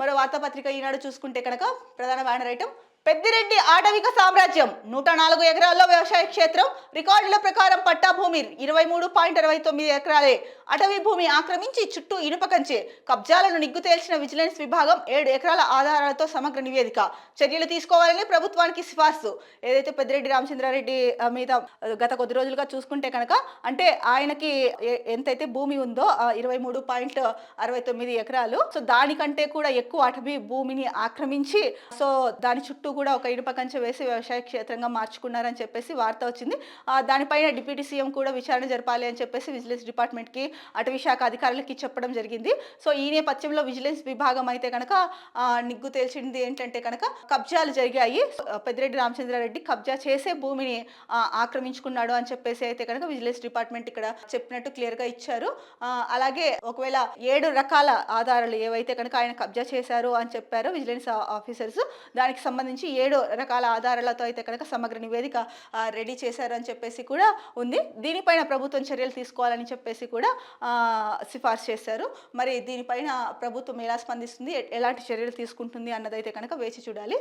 మరో వార్తాపత్రిక ఈనాడు చూసుకుంటే కనుక ప్రధాన బ్యానర్ ఐటమ్ పెద్దిరెడ్డి ఆటవిక సామ్రాజ్యం. నూట నాలుగు ఎకరాల్లో వ్యవసాయ క్షేత్రం. రికార్డుల ప్రకారం పట్టా భూమి ఇరవై మూడు పాయింట్ అరవై తొమ్మిది ఎకరాలే. అటవీ భూమి ఆక్రమించి చుట్టూ ఇనుప కంచె. కబ్జాలను నిగ్గు తేల్చిన విజిలెన్స్ విభాగం ఏడు ఎకరాల ఆధారాలతో సమగ్ర నివేదిక. చర్యలు తీసుకోవాలని ప్రభుత్వానికి సిఫార్సు. ఏదైతే పెద్దిరెడ్డి రామచంద్రారెడ్డి మీద గత కొద్ది రోజులుగా చూసుకుంటే కనుక అంటే ఆయనకి ఎంతైతే భూమి ఉందో ఇరవై మూడు పాయింట్ అరవై తొమ్మిది ఎకరాలు. సో దానికంటే కూడా ఎక్కువ అటవీ భూమిని ఆక్రమించి సో దాని చుట్టూ కూడా ఒక ఇనుప కంచె వేసి వ్యవసాయ క్షేత్రంగా మార్చుకున్నారని చెప్పేసి వార్త వచ్చింది. దానిపైన డిప్యూటీ సీఎం కూడా విచారణ జరపాలి అని చెప్పేసి విజిలెన్స్ డిపార్ట్మెంట్కి అటవీ శాఖ అధికారులకి చెప్పడం జరిగింది. సో ఈ నేపథ్యంలో విజిలెన్స్ విభాగం అయితే కనుక నిగ్గు తేల్చింది ఏంటంటే కనుక కబ్జాలు జరిగాయి. పెద్దిరెడ్డి రామచంద్రారెడ్డి కబ్జా చేసే భూమిని ఆక్రమించుకున్నాడు అని చెప్పేసి అయితే కనుక విజిలెన్స్ డిపార్ట్మెంట్ ఇక్కడ చెప్పినట్టు క్లియర్గా ఇచ్చారు. అలాగే ఒకవేళ ఏడు రకాల ఆధారాలు ఏవైతే కనుక ఆయన కబ్జా చేశారు అని చెప్పారు విజిలెన్స్ ఆఫీసర్స్ దానికి సంబంధించి ఏడు రకాల ఆధారాలతో అయితే కనుక సమగ్ర నివేదిక రెడీ చేశారని చెప్పేసి కూడా ఉంది. దీనిపైన ప్రభుత్వం చర్యలు తీసుకోవాలని చెప్పేసి కూడా సిఫార్సు చేశారు. మరి దీనిపైన ప్రభుత్వం ఎలా స్పందిస్తుంది? ఎలాంటి చర్యలు తీసుకుంటుంది అన్నదైతే కనుక వేచి చూడాలి.